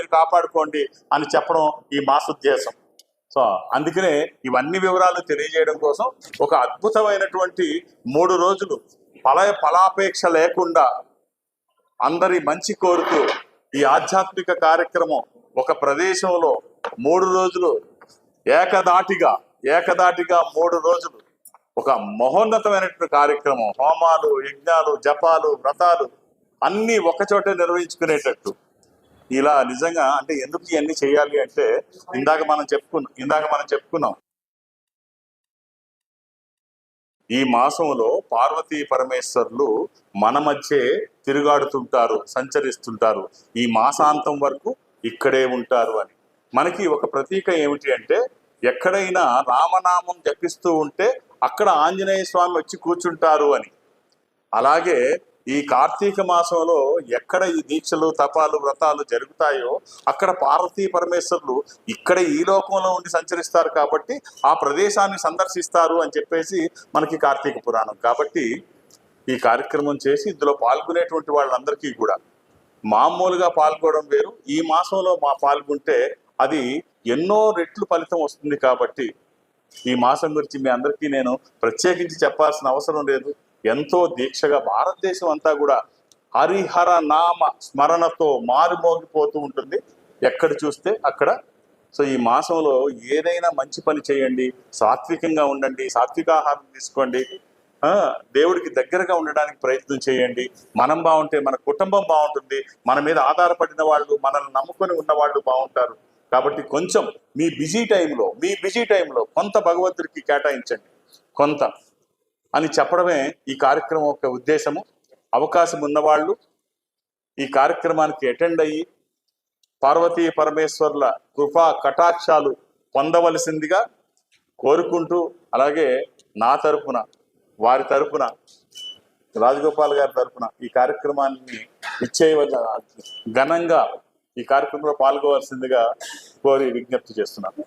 మీరు కాపాడుకోండి అని చెప్పడం ఈ మాస ఉద్దేశం. సో అందుకనే ఇవన్నీ వివరాలు తెలియజేయడం కోసం ఒక అద్భుతమైనటువంటి మూడు రోజులు ఫల ఫలాపేక్ష లేకుండా అందరి మంచి కోరుతూ ఈ ఆధ్యాత్మిక కార్యక్రమం ఒక ప్రదేశంలో మూడు రోజులు ఏకదాటిగా ఏకదాటిగా మూడు రోజులు ఒక మహోన్నతమైనటువంటి కార్యక్రమం. హోమాలు యజ్ఞాలు జపాలు వ్రతాలు అన్నీ ఒకచోటే నిర్వహించుకునేటట్టు. ఇలా నిజంగా అంటే ఎందుకు ఇవన్నీ చేయాలి అంటే ఇందాక మనం చెప్పుకున్నాం ఇందాక మనం చెప్పుకున్నాం. ఈ మాసంలో పార్వతీ పరమేశ్వర్లు మన మధ్యే తిరుగాడుతుంటారు సంచరిస్తుంటారు. ఈ మాసాంతం వరకు ఇక్కడే ఉంటారు అని. మనకి ఒక ప్రతీక ఏమిటి అంటే ఎక్కడైనా రామనామం జపిస్తూ ఉంటే అక్కడ ఆంజనేయ స్వామి వచ్చి కూర్చుంటారు అని. అలాగే ఈ కార్తీక మాసంలో ఎక్కడ ఈ దీక్షలు తపాలు వ్రతాలు జరుగుతాయో అక్కడ పార్వతీ పరమేశ్వరులు ఇక్కడ ఈ లోకంలో ఉండి సంచరిస్తారు కాబట్టి ఆ ప్రదేశాన్ని సందర్శిస్తారు అని చెప్పేసి మనకి కార్తీక పురాణం. కాబట్టి ఈ కార్యక్రమం చేసి ఇందులో పాల్గొనేటువంటి వాళ్ళందరికీ కూడా మామూలుగా పాల్గొనడం వేరు. ఈ మాసంలో మా పాల్గొంటే అది ఎన్నో రెట్లు ఫలితం వస్తుంది కాబట్టి ఈ మాసం గురించి మీ అందరికీ నేను ప్రత్యేకించి చెప్పాల్సిన అవసరం లేదు. ఎంతో దీక్షగా భారతదేశం అంతా కూడా హరిహర నామ స్మరణతో మారుమోగిపోతూ ఉంటుంది. ఎక్కడ చూస్తే అక్కడ. సో ఈ మాసంలో ఏదైనా మంచి పని చేయండి. సాత్వికంగా ఉండండి. సాత్వికాహారం తీసుకోండి. దేవుడికి దగ్గరగా ఉండడానికి ప్రయత్నం చేయండి. మనం బాగుంటే మన కుటుంబం బాగుంటుంది. మన మీద ఆధారపడిన వాళ్ళు మనల్ని నమ్ముకొని ఉన్న వాళ్ళు బాగుంటారు. కాబట్టి కొంచెం మీ బిజీ టైంలో మీ బిజీ టైంలో కొంత భగవంతుడికి కేటాయించండి. కొంత. అని చెప్పడమే ఈ కార్యక్రమం యొక్క ఉద్దేశము. అవకాశం ఉన్నవాళ్ళు ఈ కార్యక్రమానికి అటెండ్ అయ్యి పార్వతీ పరమేశ్వర్ల కృపా కటాక్షాలు పొందవలసిందిగా కోరుకుంటూ అలాగే నా తరపున వారి తరపున రాజగోపాల్ గారి తరపున ఈ కార్యక్రమాన్ని ఇచ్చేయవల ఘనంగా ఈ కార్యక్రమంలో పాల్గొవలసిందిగా కోరి విజ్ఞప్తి చేస్తున్నాను.